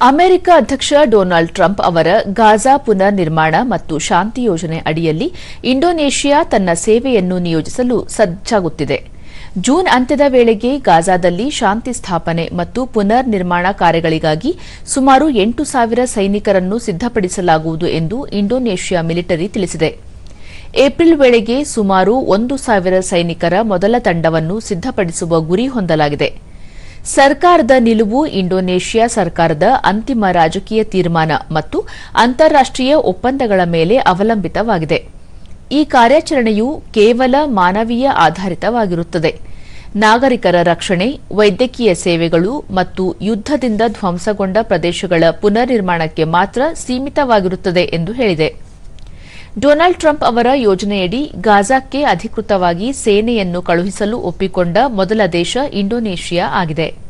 America ಅಧ್ಯಕ್ಷ Donald Trump ಅವರ Gaza ಪುನರ್ ನಿರ್ಮಾಣ ಮತ್ತು ಶಾಂತಿ ಯೋಜನೆ ಅಡಿಯಲ್ಲಿ ಇಂಡೋನೇಷ್ಯಾ ತನ್ನ ಸೇವೆಯನ್ನು ನಿಯೋಜಿಸಲು ಸಜ್ಜಾಗುತ್ತಿದೆ. ಜೂನ್ ಅಂತ್ಯದ ವೇಳೆಗೆ ಗಾಜಾದಲ್ಲಿ ಶಾಂತಿ ಸ್ಥಾಪನೆ ಮತ್ತು ಪುನರ್ ನಿರ್ಮಾಣ ಕಾರ್ಯಗಳಿಗಾಗಿ ಸುಮಾರು ಎಂಟು ಸಾವಿರ ಸೈನಿಕರನ್ನು ಸಿದ್ದಪಡಿಸಲಾಗುವುದು ಎಂದು ಇಂಡೋನೇಷ್ಯಾ ಮಿಲಿಟರಿ ತಿಳಿಸಿದೆ. ಏಪ್ರಿಲ್ ವೇಳೆಗೆ ಸುಮಾರು ಒಂದು ಸಾವಿರ ಸೈನಿಕರ ಮೊದಲ ತಂಡವನ್ನು ಸಿದ್ದಪಡಿಸುವ ಗುರಿ ಹೊಂದಲಾಗಿದೆ. ಸರ್ಕಾರದ ನಿಲುವು ಇಂಡೋನೇಷ್ಯಾ ಸರ್ಕಾರದ ಅಂತಿಮ ರಾಜಕೀಯ ತೀರ್ಮಾನ ಮತ್ತು ಅಂತಾರಾಷ್ಟೀಯ ಒಪ್ಪಂದಗಳ ಮೇಲೆ ಅವಲಂಬಿತವಾಗಿದೆ. ಈ ಕಾರ್ಯಾಚರಣೆಯು ಕೇವಲ ಮಾನವೀಯ ಆಧಾರಿತವಾಗಿರುತ್ತದೆ. ನಾಗರಿಕರ ರಕ್ಷಣೆ, ವೈದ್ಯಕೀಯ ಸೇವೆಗಳು ಮತ್ತು ಯುದ್ದದಿಂದ ಧ್ವಂಸಗೊಂಡ ಪ್ರದೇಶಗಳ ಪುನರ್ ನಿರ್ಮಾಣಕ್ಕೆ ಮಾತ್ರ ಸೀಮಿತವಾಗಿರುತ್ತದೆ ಎಂದು ಹೇಳಿದೆ. ಡೊನಾಲ್ಡ್ ಟ್ರಂಪ್ ಅವರ ಯೋಜನೆಯಡಿ ಗಾಜಾಕ್ಕೆ ಅಧಿಕೃತವಾಗಿ ಸೇನೆಯನ್ನು ಕಳುಹಿಸಲು ಒಪ್ಪಿಕೊಂಡ ಮೊದಲ ದೇಶ ಇಂಡೋನೇಷ್ಯಾ ಆಗಿದೆ.